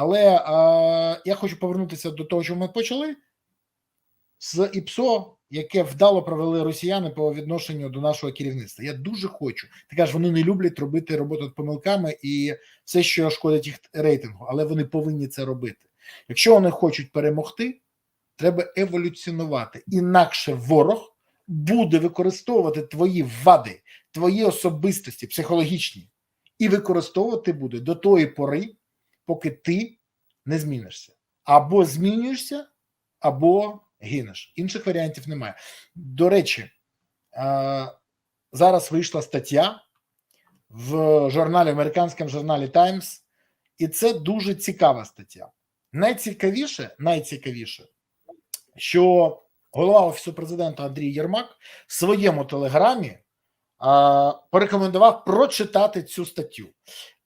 Але е, я хочу повернутися до того, що ми почали з ІПСО, яке вдало провели росіяни по відношенню до нашого керівництва. Я дуже хочу. Ти кажеш, вони не люблять робити роботу з помилками і все, що шкодить їх рейтингу, але вони повинні це робити. Якщо вони хочуть перемогти, треба еволюціонувати. Інакше ворог буде використовувати твої вади, твої особистості, психологічні, і використовувати буде до тої пори, поки ти не змінишся. Або змінюєшся, або гинеш. Інших варіантів немає. До речі, зараз вийшла стаття в журналі, американському журналі Times, і це дуже цікава стаття. Найцікавіше, найцікавіше, що голова офісу президента Андрій Єрмак в своєму телеграмі а, порекомендував прочитати цю статтю.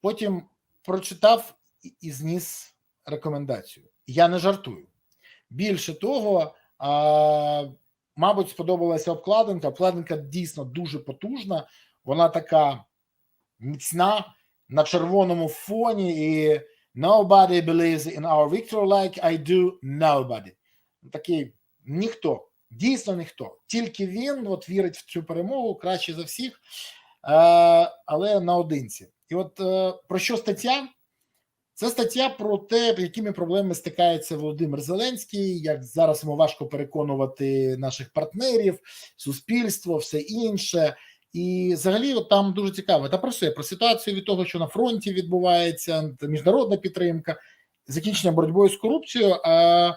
Потім прочитав і зніс рекомендацію. Я не жартую. Більше того, а, мабуть, сподобалася обкладинка. Обкладинка дійсно дуже потужна. Вона така міцна на червоному фоні. і Nobody believes in our victory like I do nobody. Такий ніхто, дійсно ніхто. Тільки він от вірить в цю перемогу краще за всіх, е, але наодинці. І от е, про що стаття? Це стаття про те, якими проблемами стикається Володимир Зеленський, як зараз йому важко переконувати наших партнерів, суспільство, все інше. І взагалі, от там дуже цікаво та про все про ситуацію від того, що на фронті відбувається, міжнародна підтримка, закінчення боротьбою з корупцією. А,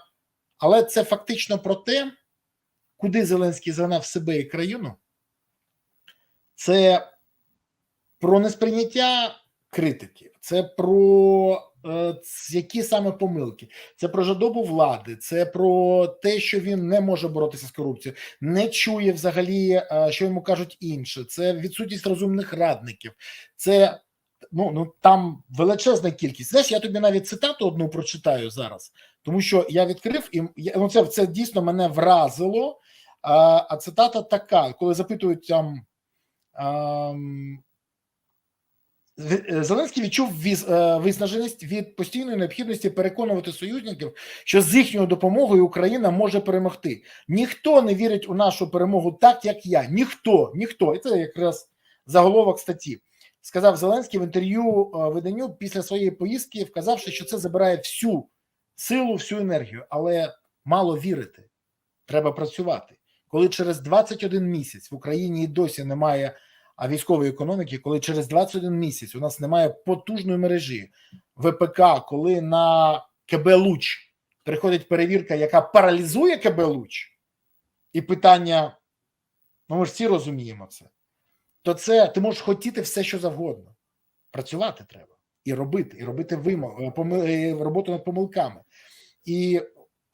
Але це фактично про те, куди Зеленський загнав себе і країну. Це про несприйняття критики, це про е, які саме помилки, це про жадобу влади, це про те, що він не може боротися з корупцією, не чує взагалі, е, що йому кажуть інше. Це відсутність розумних радників, це ну ну там величезна кількість. Знаєш, я тобі навіть цитату одну прочитаю зараз, тому що я відкрив і ну, це, це дійсно мене вразило. А, а цитата така: коли запитують там. Зеленський відчув виснаженість від постійної необхідності переконувати союзників, що з їхньою допомогою Україна може перемогти. Ніхто не вірить у нашу перемогу так, як я. Ніхто, ніхто. І це якраз заголовок статті. Сказав Зеленський в інтерв'ю виданню після своєї поїздки, вказавши, що це забирає всю силу, всю енергію, але мало вірити. Треба працювати. Коли через 21 місяць в Україні і досі немає а військової економіки, коли через 21 місяць у нас немає потужної мережі ВПК, коли на КБ Луч приходить перевірка, яка паралізує КБ Луч, і питання: ну ми ж всі розуміємо це, то це ти можеш хотіти все, що завгодно. Працювати треба і робити, і робити вимог, роботу над помилками. І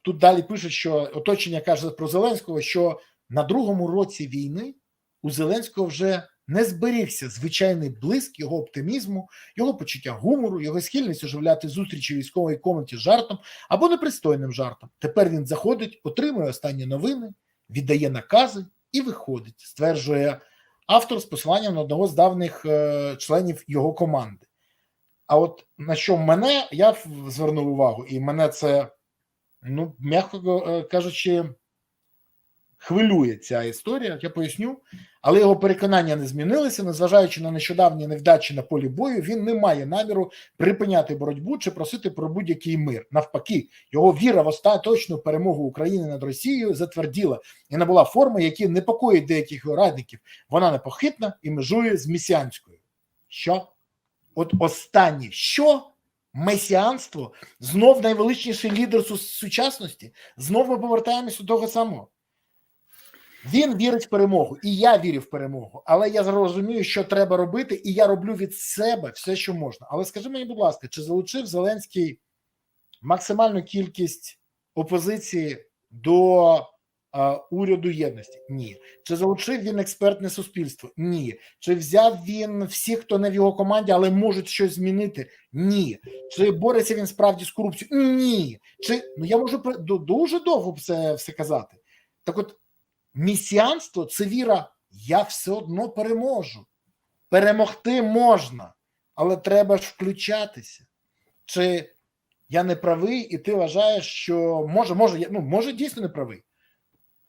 тут далі пишуть, що оточення каже про Зеленського, що на другому році війни у Зеленського вже не зберігся звичайний блиск його оптимізму, його почуття гумору, його схильність оживляти зустрічі військової комнаті жартом або непристойним жартом. Тепер він заходить, отримує останні новини, віддає накази і виходить, стверджує автор з посиланням на одного з давніх е, членів його команди. А от на що мене я звернув увагу, і мене це, ну м'яко е, кажучи хвилює ця історія. Я поясню, але його переконання не змінилися. Незважаючи на нещодавні невдачі на полі бою, він не має наміру припиняти боротьбу чи просити про будь-який мир. Навпаки, його віра в остаточну перемогу України над Росією затверділа і набула форми, які непокоїть деяких його радників. Вона непохитна і межує з місіанською. Що? От останнє що? Месіанство знов найвеличніший лідер сучасності. Знов ми повертаємося до того самого. Він вірить в перемогу, і я вірю в перемогу. Але я розумію, що треба робити, і я роблю від себе все, що можна. Але скажи мені, будь ласка, чи залучив Зеленський максимальну кількість опозиції до е, уряду єдності? Ні. Чи залучив він експертне суспільство? Ні. Чи взяв він всіх, хто не в його команді, але можуть щось змінити? Ні. Чи бореться він справді з корупцією? Ні. Чи ну я можу дуже довго це все казати? Так, от. Місіанство це віра, я все одно переможу. Перемогти можна, але треба ж включатися. Чи я не правий, і ти вважаєш, що може, може, ну може дійсно не правий.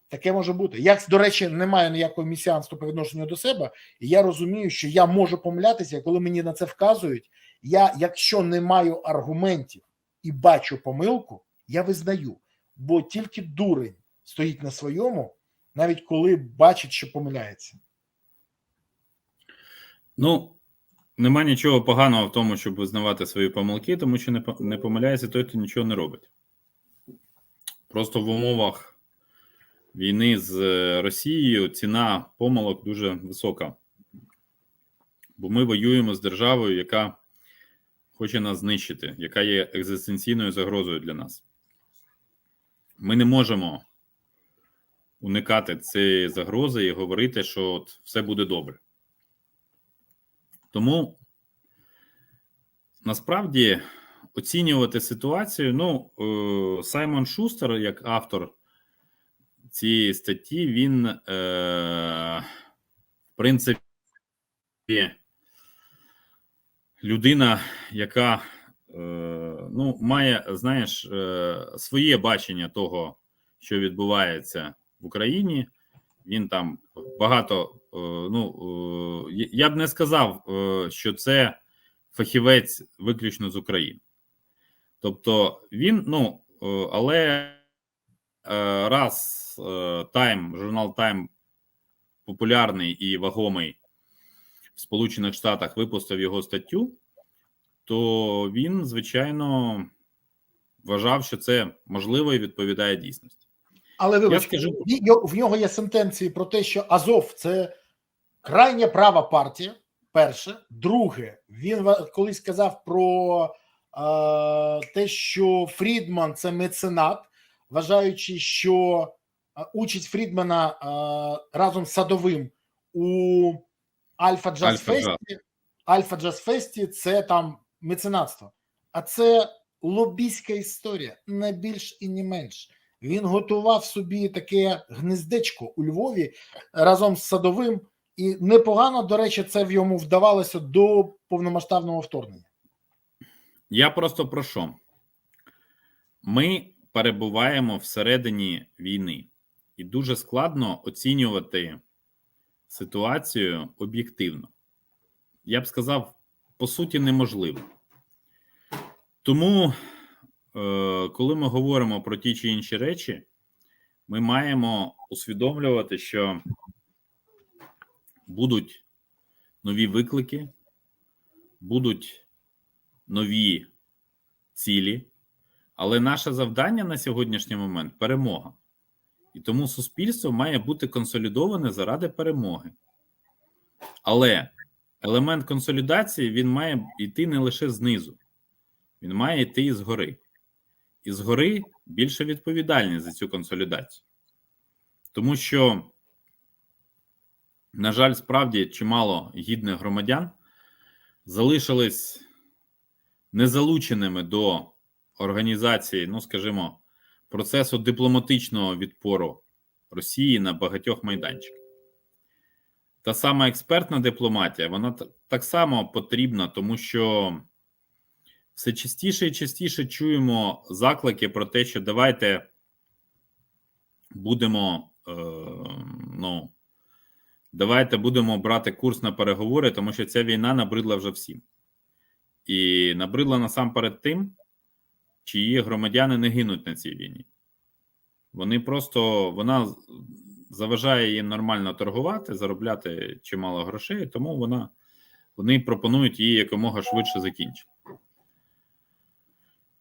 Таке може бути. Я, до речі, не маю ніякого місіанства по відношенню до себе, і я розумію, що я можу помилятися, коли мені на це вказують. Я, якщо не маю аргументів і бачу помилку, я визнаю, бо тільки дурень стоїть на своєму, навіть коли бачить, що помиляється. Ну, нема нічого поганого в тому, щоб визнавати свої помилки, тому що не, помиляється той, хто нічого не робить. Просто в умовах війни з е, Росією ціна помилок дуже висока. Бо ми воюємо з державою, яка хоче нас знищити, яка є екзистенційною загрозою для нас. Ми не можемо уникати цієї загрози і говорити, що от все буде добре. Тому насправді оцінювати ситуацію. Ну, е, Саймон Шустер, як автор цієї статті, він, е, в принципі, людина, яка е, ну, має, знаєш, е, своє бачення того, що відбувається в Україні. Він там багато. е, Ну е, я- б не сказав, е, що це фахівець виключно з України. Тобто він, ну але раз Тайм, журнал Тайм популярний і вагомий в Сполучених Штатах випустив його статтю, то він, звичайно, вважав, що це можливо і відповідає дійсності. Але вибач, Я скажу- в нього- в нього є сентенції про те, що Азов це крайня права партія. Перше, друге, він колись сказав про е, те, що Фрідман це меценат, вважаючи, що участь Фрідмана е, разом з садовим у Альфа Джаз. Фесті, Альфа Джаз Фесті це там меценатство. А це лобійська історія, не більш і не менш. Він готував собі таке гнездечко у Львові разом з садовим, і непогано, до речі, це в йому вдавалося до повномасштабного вторгнення. Я просто про що? Ми перебуваємо всередині війни, і дуже складно оцінювати ситуацію об'єктивно. Я б сказав, по суті, неможливо. Тому, коли ми говоримо про ті чи інші речі, ми маємо усвідомлювати, що будуть нові виклики, будуть нові цілі, але наше завдання на сьогоднішній момент перемога. І тому суспільство має бути консолідоване заради перемоги. Але елемент консолідації він має йти не лише знизу, він має йти і згори. І згори більше відповідальність за цю консолідацію. Тому що, на жаль, справді чимало гідних громадян залишились незалученими до організації, ну скажімо, процесу дипломатичного відпору Росії на багатьох майданчиках. Та сама експертна дипломатія, вона так само потрібна, тому що все частіше і частіше чуємо заклики про те, що давайте будемо, е, ну, давайте будемо брати курс на переговори, тому що ця війна набридла вже всім. І набридла насамперед тим, чиї громадяни не гинуть на цій війні. Вони просто вона заважає їм нормально торгувати, заробляти чимало грошей, тому вона вони пропонують її якомога швидше закінчити.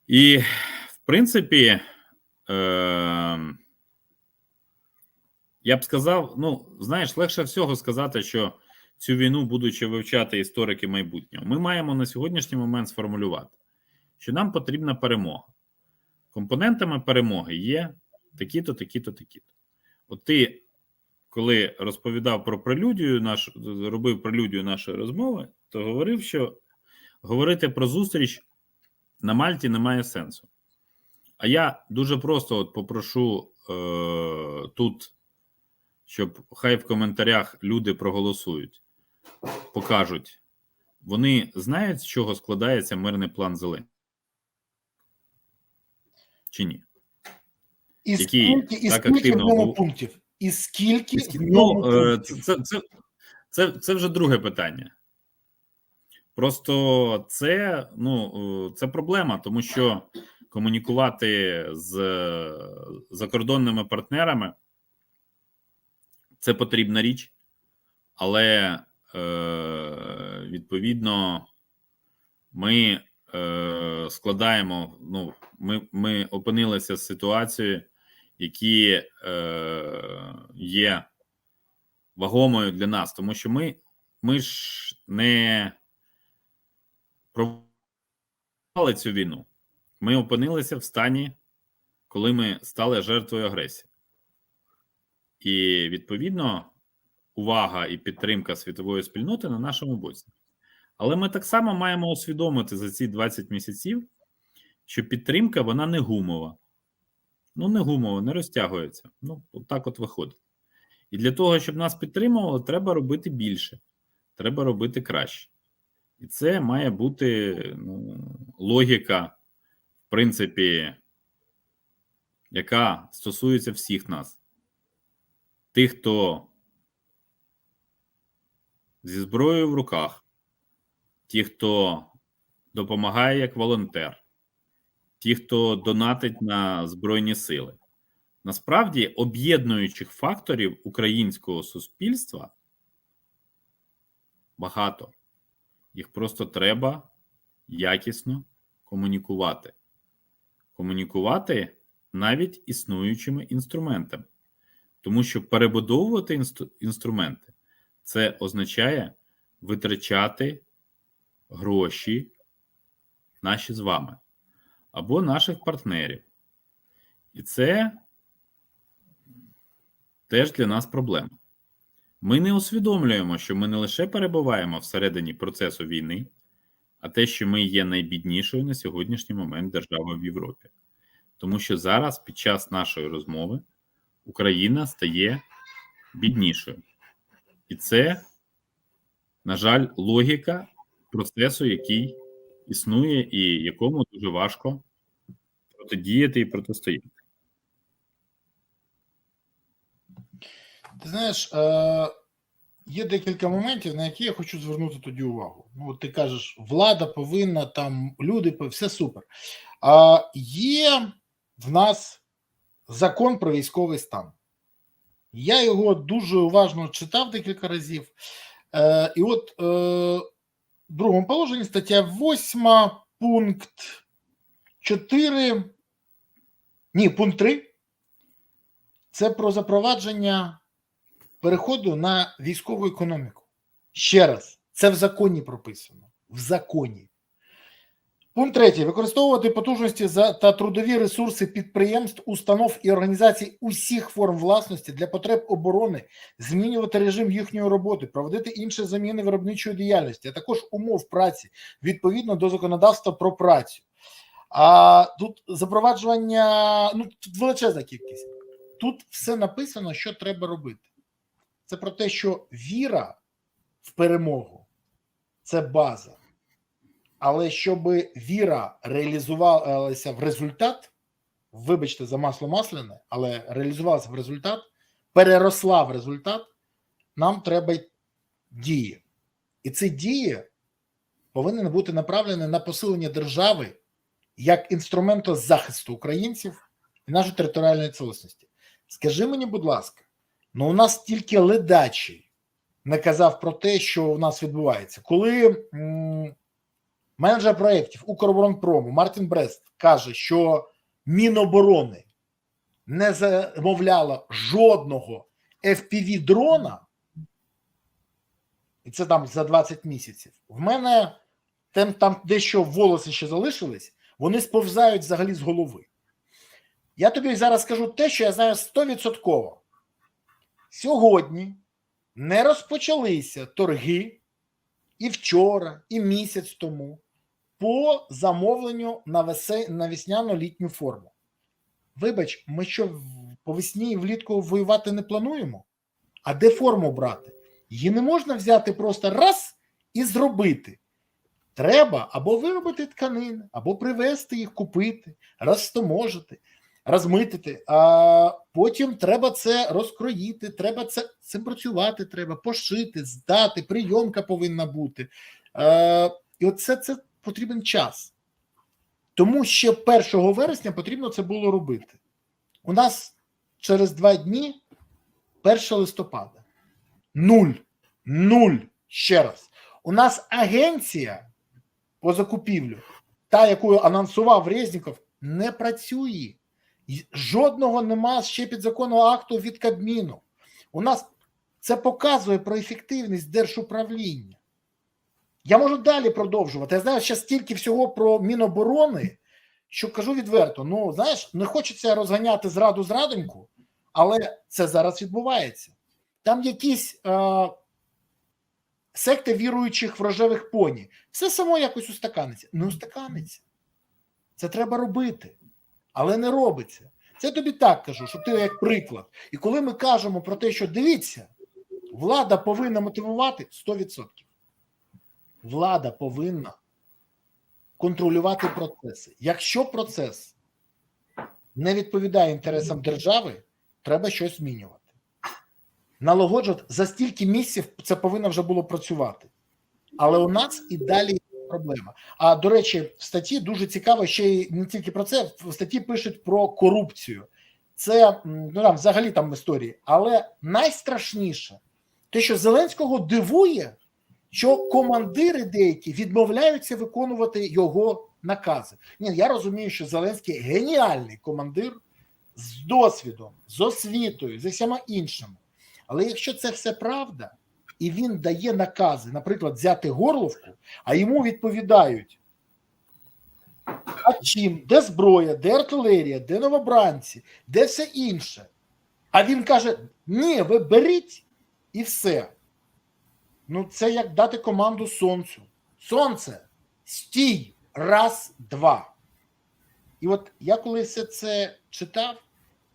І, в принципі, е, я б сказав: ну, знаєш, легше всього сказати, що цю війну, будучи вивчати історики майбутнього, ми маємо на сьогоднішній момент сформулювати, що нам потрібна перемога. Компонентами перемоги є такі-то, такі-то, такі-то. От ти, коли розповідав про прелюдію, наш, робив прелюдію нашої розмови, то говорив, що говорити про зустріч на Мальті немає сенсу. А я дуже просто от попрошу е, тут, щоб хай в коментарях люди проголосують, покажуть, вони знають, з чого складається мирний план Зеленського? чи ні? І Які скільки, і так скільки в активно ньому пунктів? І скільки в Ну, ньому е, пунктів? це, це, це, це вже друге питання. Просто це, ну, е, це проблема, тому що комунікувати з е, закордонними партнерами це потрібна річ, але е, відповідно ми складаємо. Ну, ми, ми опинилися з ситуацією, які є вагомою для нас, тому що ми, ми ж не провали цю війну. Ми опинилися в стані, коли ми стали жертвою агресії. І відповідно увага і підтримка світової спільноти на нашому боці. Але ми так само маємо усвідомити за ці 20 місяців, що підтримка вона не гумова. Ну, не гумова, не розтягується. Ну, от так от виходить. І для того, щоб нас підтримували, треба робити більше, треба робити краще. І це має бути ну, логіка, в принципі, яка стосується всіх нас. Тих, хто зі зброєю в руках, ті, хто допомагає як волонтер, ті, хто донатить на Збройні Сили. Насправді, об'єднуючих факторів українського суспільства багато. Їх просто треба якісно комунікувати. Комунікувати навіть існуючими інструментами. Тому що перебудовувати інстру- інструменти це означає витрачати гроші наші з вами або наших партнерів. І це теж для нас проблема. Ми не усвідомлюємо, що ми не лише перебуваємо всередині процесу війни, а те, що ми є найбіднішою на сьогоднішній момент державою в Європі. Тому що зараз, під час нашої розмови, Україна стає біднішою. І це, на жаль, логіка процесу, який існує і якому дуже важко протидіяти і протистояти. Ти знаєш, е, є декілька моментів, на які я хочу звернути тоді увагу. Ну, ти кажеш, влада повинна, там люди, все супер. А є в нас закон про військовий стан. Я його дуже уважно читав декілька разів. Е, і от е, в другому положенні стаття 8, пункт 4. Ні, пункт 3. Це про запровадження переходу на військову економіку. Ще раз, це в законі прописано. В законі. Пункт третій. Використовувати потужності за та трудові ресурси підприємств, установ і організацій усіх форм власності для потреб оборони, змінювати режим їхньої роботи, проводити інші заміни виробничої діяльності, а також умов праці відповідно до законодавства про працю. А тут запроваджування, ну тут величезна кількість. Тут все написано, що треба робити. Це про те, що віра в перемогу це база. Але щоб віра реалізувалася в результат, вибачте за масло масляне, але реалізувалася в результат, переросла в результат, нам треба дії. І ці дії повинні бути направлені на посилення держави як інструменту захисту українців і нашої територіальної цілісності. Скажи мені, будь ласка, ну у нас тільки ледачий не казав про те, що у нас відбувається. Коли менеджер проєктів Укроборонпрому Мартін Брест каже, що Міноборони не замовляло жодного fpv дрона, і це там за 20 місяців. В мене там, там дещо волоси ще залишились, вони сповзають взагалі з голови. Я тобі зараз скажу те, що я знаю 100%. Сьогодні не розпочалися торги і вчора, і місяць тому по замовленню на, весняно-літню форму. Вибач, ми що по весні і влітку воювати не плануємо? А де форму брати? Її не можна взяти просто раз і зробити. Треба або виробити тканини, або привезти їх, купити, розтоможити, розмитити. А потім треба це розкроїти, треба це цим працювати, треба пошити, здати, прийомка повинна бути. Е, і оце це потрібен час. Тому ще 1 вересня потрібно це було робити. У нас через два дні 1 листопада. Нуль. Нуль. Ще раз. У нас агенція по закупівлю, та, яку анонсував Резніков, не працює. Жодного нема ще підзаконного акту від Кабміну. У нас це показує про ефективність держуправління. Я можу далі продовжувати. Я знаю ще стільки всього про Міноборони, що кажу відверто: ну, знаєш, не хочеться розганяти зраду зрадоньку, але це зараз відбувається. Там якісь е, секти віруючих в рожевих поні. Все само якось устаканиться. Не устаканиться. Це треба робити, але не робиться. Це тобі так кажу, що ти як приклад. І коли ми кажемо про те, що дивіться, влада повинна мотивувати 100%. Влада повинна контролювати процеси. Якщо процес не відповідає інтересам держави, треба щось змінювати. Налагоджувати за стільки місяців це повинно вже було працювати. Але у нас і далі проблема. А до речі, в статті дуже цікаво ще й не тільки про це, в статті пишуть про корупцію. Це ну там взагалі там історії. Але найстрашніше те, що Зеленського дивує, що командири деякі відмовляються виконувати його накази. Ні, я розумію, що Зеленський геніальний командир з досвідом, з освітою, з усіма іншими. Але якщо це все правда, і він дає накази, наприклад, взяти горловку, а йому відповідають: а чим, де зброя, де артилерія, де новобранці, де все інше. А він каже: ні, ви беріть і все. Ну, це як дати команду сонцю. Сонце, стій, раз, два. І от я коли все це читав,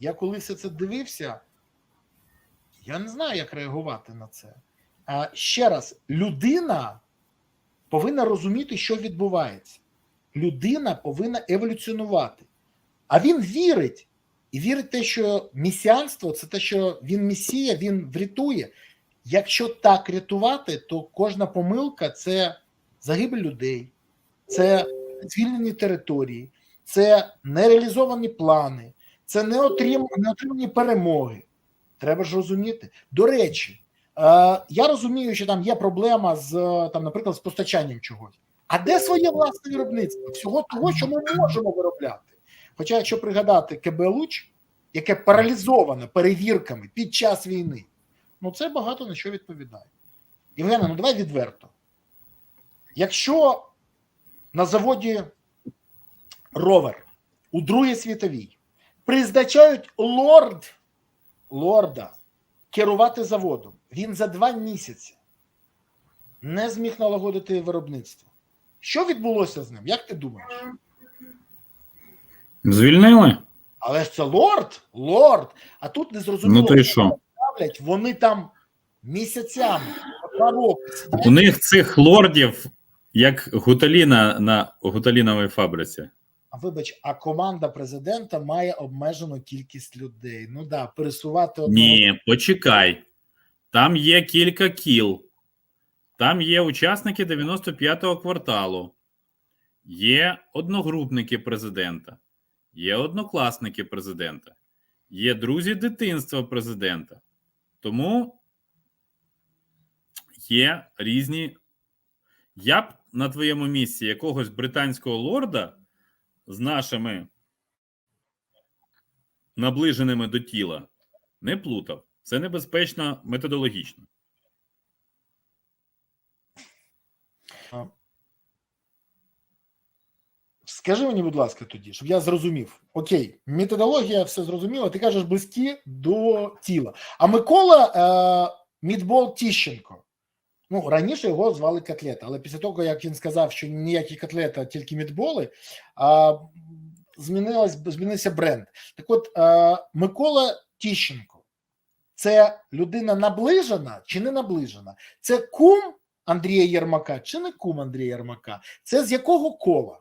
я коли все це дивився, я не знаю, як реагувати на це. Ще раз, людина повинна розуміти, що відбувається. Людина повинна еволюціонувати. А він вірить. І вірить те, що місіанство це те, що він месія, він врятує. Якщо так рятувати, то кожна помилка це загибель людей, це звільнені території, це нереалізовані плани, це неотрим, неотримані перемоги. Треба ж розуміти. До речі, я розумію, що там є проблема з там, наприклад, з постачанням чогось. А де своє власне виробництво? Всього того, що ми можемо виробляти. Хоча, якщо пригадати КБ Луч, яке паралізоване перевірками під час війни, ну це багато на що відповідає. Євгена, ну давай відверто. Якщо на заводі ровер у Другій світовій призначають лорд лорда керувати заводом, він за два місяці не зміг налагодити виробництво. Що відбулося з ним? Як ти думаєш? Звільнили? Але ж це лорд, лорд. А тут не зрозуміло, Ну то і що? ставлять, вони там місяцями, два роки. У них цих лордів, як гуталіна на гуталіновій фабриці. А вибач, а команда президента має обмежену кількість людей. Ну да, пересувати одного Ні, почекай. Там є кілька кіл. Там є учасники 95-го кварталу, є одногрупники президента, є однокласники президента, є друзі дитинства президента. Тому є різні. Я б на твоєму місці якогось британського лорда з нашими наближеними до тіла не плутав. Це небезпечно методологічно. Скажи мені, будь ласка, тоді, щоб я зрозумів. Окей, методологія все зрозуміла. Ти кажеш близькі до тіла. А Микола е, Мідбол Тіщенко. Ну, раніше його звали Котлета, але після того, як він сказав, що ніякі котлета, тільки мідболи, а, змінилось, змінився бренд. Так от, е, Микола Тіщенко це людина наближена чи не наближена? Це кум Андрія Єрмака чи не кум Андрія Єрмака? Це з якого кола?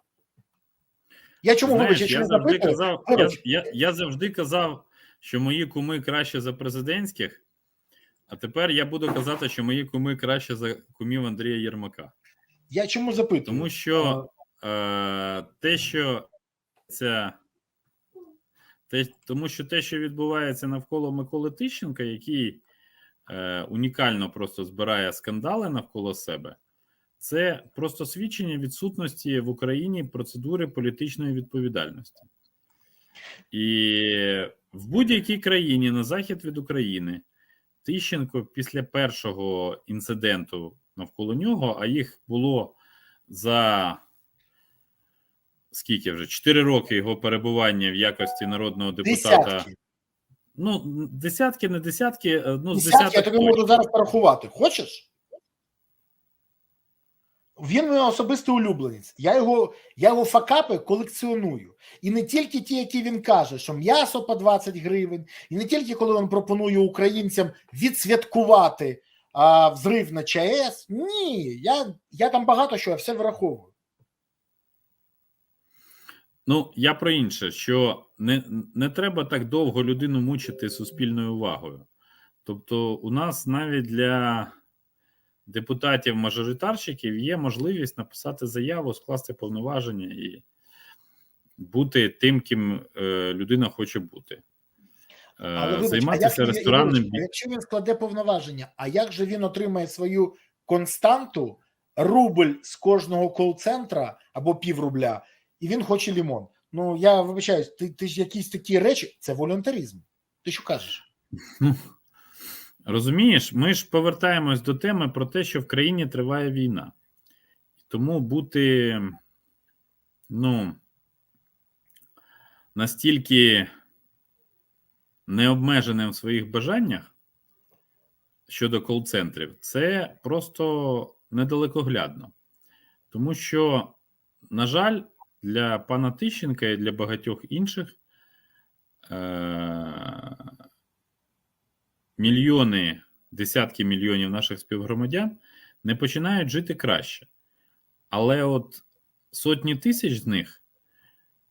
Я чому Знаєш, вибач, я завжди запитую, казав, я, я, я завжди казав, що мої куми краще за президентських, а тепер я буду казати, що мої куми краще за кумів Андрія Єрмака. я чому запитую? Тому що е, те, що це. Те, тому що те, що відбувається навколо Миколи Тищенка, який е, унікально просто збирає скандали навколо себе, це просто свідчення відсутності в Україні процедури політичної відповідальності. І в будь-якій країні на захід від України Тищенко після першого інциденту навколо нього, а їх було за скільки вже 4 роки його перебування в якості народного депутата. Десятки. Ну, десятки, не десятки, е, ну, з Десятки, я тобі точно. можу зараз порахувати. Хочеш? Він мій особистий улюбленець. Я його, я його факапи колекціоную. І не тільки ті, які він каже, що м'ясо по 20 гривень, і не тільки коли він пропонує українцям відсвяткувати а, взрив на ЧАЕС. Ні, я, я там багато що, я все враховую. Ну, я про інше, що не, не треба так довго людину мучити суспільною увагою. Тобто, у нас навіть для депутатів-мажоритарщиків є можливість написати заяву, скласти повноваження і бути тим, ким е, людина хоче бути. Е, Але вибач, займатися він- ресторанним вибач, якщо він складе повноваження, а як же він отримає свою константу, рубль з кожного кол-центра або пів рубля, і він хоче лімон? Ну я вибачаюсь, ти, ти ж якісь такі речі, це волюнтаризм. Ти що кажеш? Розумієш, ми ж повертаємось до теми про те, що в країні триває війна. Тому бути ну, настільки необмеженим в своїх бажаннях щодо кол-центрів, це просто недалекоглядно. Тому що, на жаль, для пана Тищенка і для багатьох інших. Е- мільйони, десятки мільйонів наших співгромадян не починають жити краще. Але от сотні тисяч з них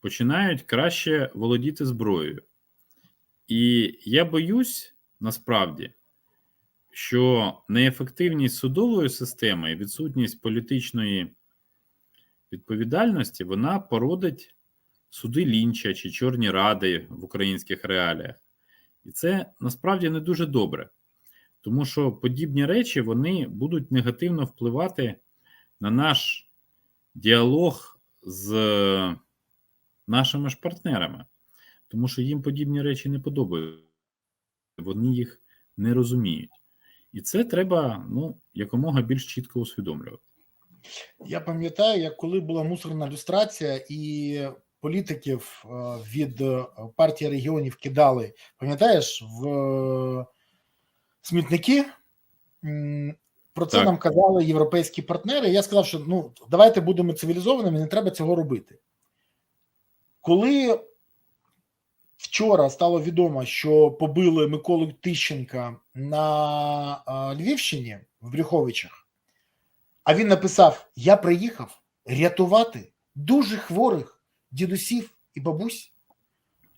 починають краще володіти зброєю. І я боюсь насправді, що неефективність судової системи і відсутність політичної відповідальності вона породить суди лінча чи чорні ради в українських реаліях. І це насправді не дуже добре, тому що подібні речі вони будуть негативно впливати на наш діалог з нашими ж партнерами, тому що їм подібні речі не подобаються, вони їх не розуміють. І це треба ну, якомога більш чітко усвідомлювати. Я пам'ятаю, як коли була мусорна люстрація, і політиків е, від е, партії регіонів кидали, пам'ятаєш, в е, смітники. Про це Так. нам казали європейські партнери. Я сказав, що ну давайте будемо цивілізованими, не треба цього робити. Коли вчора стало відомо, що побили Миколу Тищенка на Львівщині в Брюховичах, а він написав: Я приїхав рятувати дуже хворих дідусів і бабусь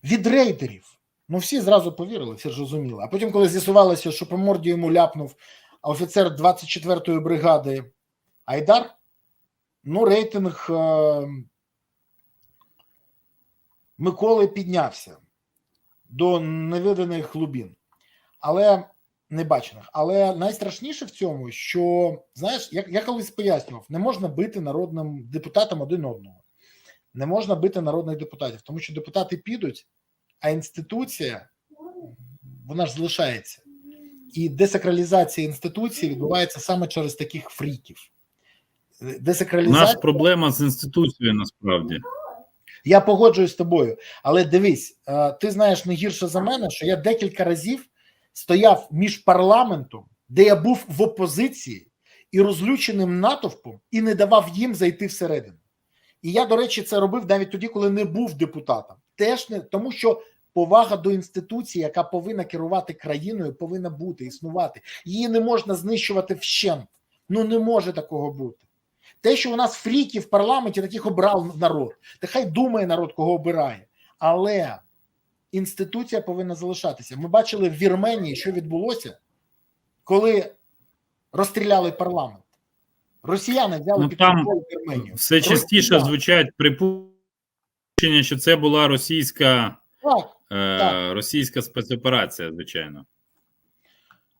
від рейдерів. Ну, всі зразу повірили, всі ж розуміли. А потім, коли з'ясувалося, що по морді йому ляпнув офіцер 24-ї бригади Айдар, ну, рейтинг е- Миколи піднявся до невиданих глибин, але небачених. Але найстрашніше в цьому, що знаєш, як я колись пояснював, не можна бити народним депутатам один одного, не можна бити народних депутатів, тому що депутати підуть, а інституція вона ж залишається. І десакралізація інституції відбувається саме через таких фріків. У нас проблема з інституцією насправді. Я погоджуюсь з тобою, але дивись, е, ти знаєш не гірше за мене, що я декілька разів стояв між парламентом, де я був в опозиції і розлюченим натовпом, і не давав їм зайти всередину. І я, до речі, це робив навіть тоді, коли не був депутатом. Теж не тому, що повага до інституції, яка повинна керувати країною, повинна бути існувати. Її не можна знищувати вщент. Ну не може такого бути. Те, що у нас фріків в парламенті таких обрав народ, та хай думає народ, кого обирає. Але інституція повинна залишатися. Ми бачили в Вірменії, що відбулося, коли розстріляли парламент. Росіяни взяли Ну, під там контроль Вірменію. Все частіше звучать припущення, що це була російська, Так. е, Так. російська спецоперація, звичайно.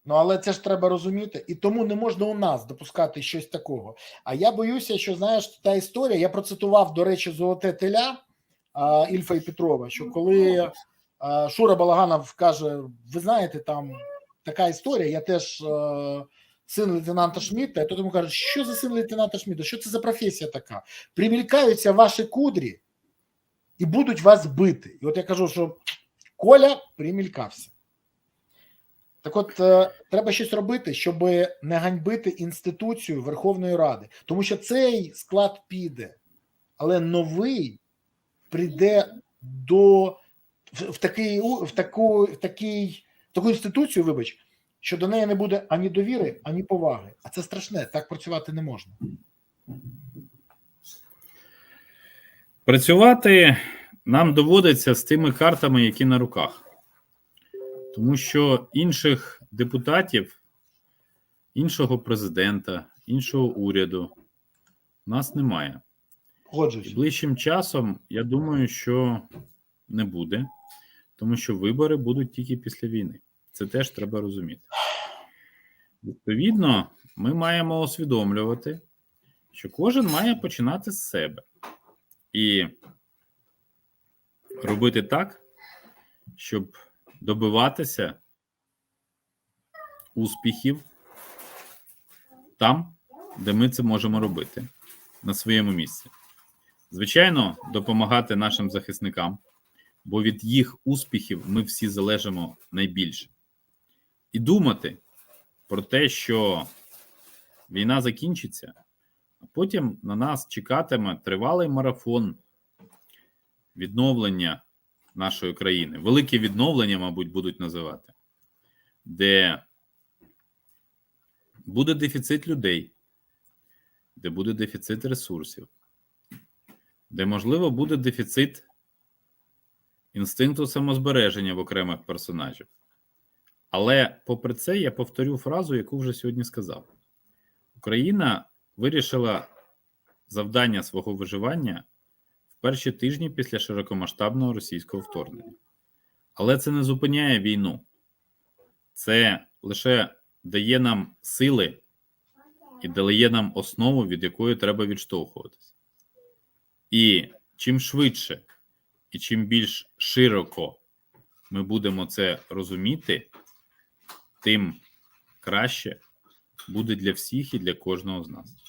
Ну, але це ж треба розуміти, і тому не можна у нас допускати щось такого. А я боюся, що знаєш, та історія. Я процитував, до речі, золоте теля Ільфа і Петрова. Що коли Шура Балаганов каже: Ви знаєте, там така історія, я теж син лейтенанта Шмідта, і то тому каже, що за син лейтенанта Шмідта? Що це за професія така? Примількаються ваші кудрі і будуть вас бити. І от я кажу, що Коля примількався. Так от е, треба щось робити, щоб не ганьбити інституцію Верховної Ради, тому що цей склад піде, але новий прийде до в, в такий в таку в такий в таку інституцію, вибач, що до неї не буде ані довіри, ані поваги. А це страшне. Так працювати не можна. Працювати нам доводиться з тими картами, які на руках. Тому що інших депутатів, іншого президента, іншого уряду у нас немає. Ближчим часом, я думаю, що не буде, тому що вибори будуть тільки після війни. Це теж треба розуміти. Відповідно, ми маємо усвідомлювати, що кожен має починати з себе і робити так, щоб добиватися успіхів там, де ми це можемо робити на своєму місці. Звичайно, допомагати нашим захисникам, бо від їх успіхів ми всі залежимо найбільше. І думати про те, що війна закінчиться, а потім на нас чекатиме тривалий марафон відновлення нашої країни. Велике відновлення, мабуть, будуть називати, де буде дефіцит людей, де буде дефіцит ресурсів де, можливо, буде дефіцит інстинкту самозбереження в окремих персонажів. Але, попри це, я повторю фразу, яку вже сьогодні сказав: Україна вирішила завдання свого виживання в перші тижні після широкомасштабного російського вторгнення. Але це не зупиняє війну, це лише дає нам сили і дає нам основу, від якої треба відштовхуватися. І чим швидше і чим більш широко ми будемо це розуміти, тим краще буде для всіх і для кожного з нас.